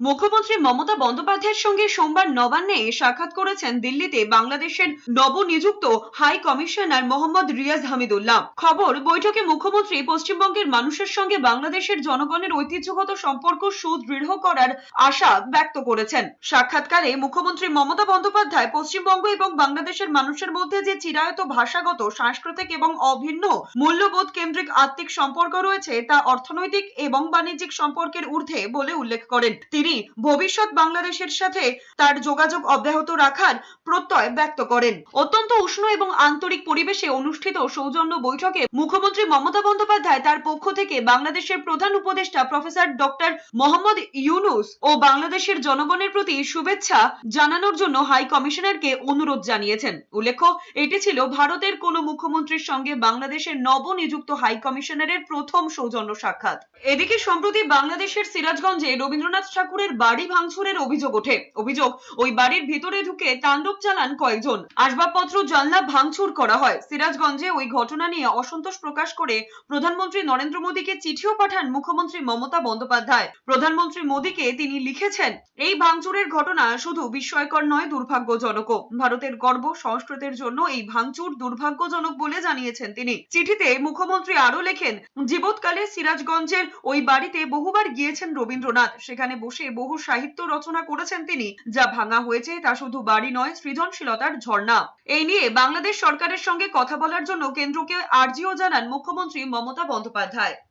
মুখ্যমন্ত্রী মমতা বন্দ্যোপাধ্যায়ের সঙ্গে সোমবার নবান্নে সাক্ষাৎ করেছেন দিল্লিতে বাংলাদেশের নবনিযুক্ত হাই কমিশনার মোহাম্মদ রিয়াজ হামিদুল্লাহ। খবর, বৈঠকে মুখ্যমন্ত্রী পশ্চিমবঙ্গের মানুষের সঙ্গে বাংলাদেশের জনগণের ঐতিহ্যগত সম্পর্ক সুদৃঢ় করার আশা ব্যক্ত করেছেন। সাক্ষাৎকারে মুখ্যমন্ত্রী মমতা বন্দ্যোপাধ্যায় পশ্চিমবঙ্গ এবং বাংলাদেশের মানুষের মধ্যে যে চিরায়ত ভাষাগত, সাংস্কৃতিক এবং অভিন্ন মূল্যবোধ কেন্দ্রিক আত্মিক সম্পর্ক রয়েছে তা অর্থনৈতিক এবং বাণিজ্যিক সম্পর্কের ঊর্ধ্বে বলে উল্লেখ করেন। তিনি ভবিষ্যৎ বাংলাদেশের সাথে তার যোগাযোগ অব্যাহত রাখার প্রত্যয় ব্যক্ত করেন। অত্যন্ত উষ্ণ এবং আন্তরিক পরিবেশে অনুষ্ঠিত সৌজন্য বৈঠকে মুখ্যমন্ত্রী মমতা বন্দ্যোপাধ্যায় তার পক্ষ থেকে বাংলাদেশের প্রধান উপদেষ্টা প্রফেসর ডক্টর মোহাম্মদ ইউনুস ও বাংলাদেশের জনগণের প্রতি শুভেচ্ছা জানানোর জন্য হাই কমিশনারকে অনুরোধ জানিয়েছেন। উল্লেখ্য, এটি ছিল ভারতের কোন মুখ্যমন্ত্রীর সঙ্গে বাংলাদেশের নবনিযুক্ত হাই কমিশনারের প্রথম সৌজন্য সাক্ষাৎ। এদিকে, সম্প্রতি বাংলাদেশের সিরাজগঞ্জে রবীন্দ্রনাথ ঠাকুরের বাড়ি ভাঙচুরের অভিযোগ ওঠে। অভিযোগ, ওই বাড়ির ভিতরে ঢুকে তাণ্ডব চালান কয়েকজন। আসবাবপত্র, জানলা ভাঙচুর করা হয়। সিরাজগঞ্জে ওই ঘটনা নিয়ে অসন্তোষ প্রকাশ করে প্রধানমন্ত্রী নরেন্দ্র মোদীকে চিঠিও পাঠান মুখ্যমন্ত্রী মমতা বন্দ্যোপাধ্যায়। প্রধানমন্ত্রী মোদীকে তিনি লিখেছেন, এই ভাঙচুরের ঘটনা শুধু বিস্ময়কর নয়, দুর্ভাগ্যজনকও। ভারতের গর্ব সংস্কৃতির জন্য এই ভাঙচুর দুর্ভাগ্যজনক বলে জানিয়েছেন তিনি। চিঠিতে মুখ্যমন্ত্রী আরও লেখেন, জীবৎকালে সিরাজগঞ্জের ওই বাড়িতে বহুবার গিয়েছেন রবীন্দ্রনাথ। সেখানে বসে বহু সাহিত্য রচনা করেছেন তিনি, যা ভাঙা হয়েছে তা শুধু বাড়ি নয়, সৃজনশীলতার ঝর্ণা। এই নিয়ে বাংলাদেশ সরকারের সঙ্গে কথা বলার জন্য কেন্দ্রকে আর্জিও জানান মুখ্যমন্ত্রী মমতা বন্দ্যোপাধ্যায়।